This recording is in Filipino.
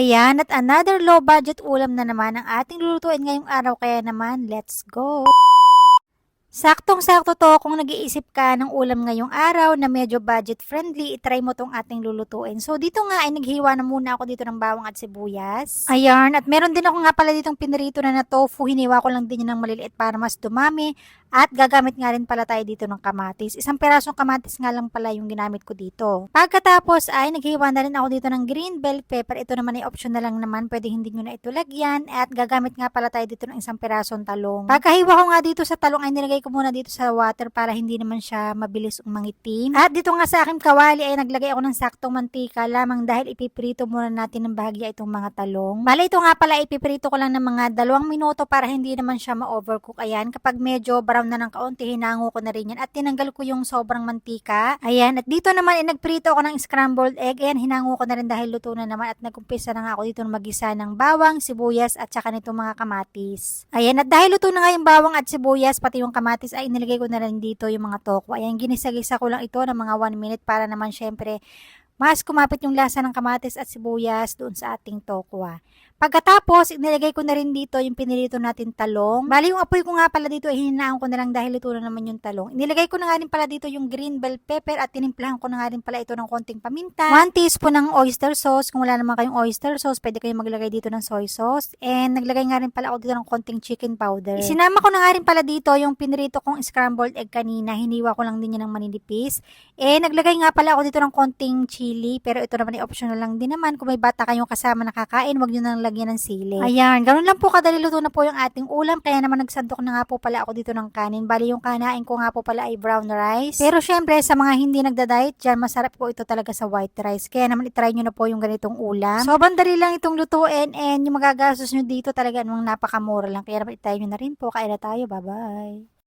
Ayan, at another low budget ulam na naman ang ating lulutuin ngayong araw kaya naman, let's go! Saktong-sakto to kung nag-iisip ka ng ulam ngayong araw na medyo budget friendly, itry mo tong ating lulutuin. So dito nga ay naghiwa na muna ako dito ng bawang at sibuyas. Ayan, at meron din ako nga pala ditong pinirito na na tofu, hiniwa ko lang din yun ng maliliit para mas dumami. At gagamit nga rin pala tayo dito ng kamatis. Isang perasong kamatis nga lang pala yung ginamit ko dito. Pagkatapos ay naghiwa na rin ako dito ng green bell pepper. Ito naman ay option na lang naman. Pwede hindi nyo na ito lagyan. At gagamit nga pala tayo dito ng isang perasong talong. Pagkahiwa ko nga dito sa talong ay nilagay ko muna dito sa water para hindi naman siya mabilis umangitim. At dito nga sa akin kawali ay naglagay ako ng saktong mantika lamang dahil ipiprito muna natin ng bahagya itong mga talong. Bale ito nga pala ipiprito ko lang ng mga dalawang minuto para hindi naman siya ma-overcook. Ayan, kapag medyo brown na ng kaunti, hinango ko na rin yan. At tinanggal ko yung sobrang mantika. Ayan, at dito naman ay nagprito ako ng scrambled egg. Ayan, hinango ko na rin dahil luto na naman. At nagkumpisa na nga ako dito magisa ng bawang, sibuyas at saka nitong mga kamatis. Ayan, at dahil luto na nga yung bawang at sibuyas, pati yung kamatis, ay nilagay ko na rin dito yung mga toko. Ayan, ginisagisa ko lang ito ng mga 1 minute para naman syempre mas kumapit yung lasa ng kamatis at sibuyas doon sa ating tokwa. Pagkatapos, inilagay ko na rin dito yung pinilito natin talong. Bali, yung apoy ko nga pala dito, ay hininaan ko na lang dahil luto na naman yung talong. Inilagay ko na nga rin pala dito yung green bell pepper at tinimplahan ko na nga rin pala ito ng konting paminta. 1 teaspoon ng oyster sauce. Kung wala naman kayong oyster sauce, pwede kayong maglagay dito ng soy sauce. And naglagay nga rin pala ako dito ng konting chicken powder. Isinama ko na nga rin pala dito yung pinirito kong scrambled egg kanina. Hiniwa ko lang din yan ng maninipis. Eh, naglagay nga pala ako dito ng konting chili. Pero ito naman ay optional lang din naman. Kung may bata kayong kasama nakakain, wag nyo nang lagyan ng sili. Ayan, ganun lang po kadali luto na po yung ating ulam. Kaya naman nagsandok na nga po pala ako dito ng kanin. Bali yung kanain ko nga po pala ay brown rice. Pero syempre, sa mga hindi nagda-diet dyan, masarap po ito talaga sa white rice. Kaya naman itry nyo na po yung ganitong ulam. Sobrang dali lang itong lutuin and yung magagastos nyo dito talaga namang napakamura lang. Kaya naman itry nyo na rin po. Kaya na tayo. Bye-bye.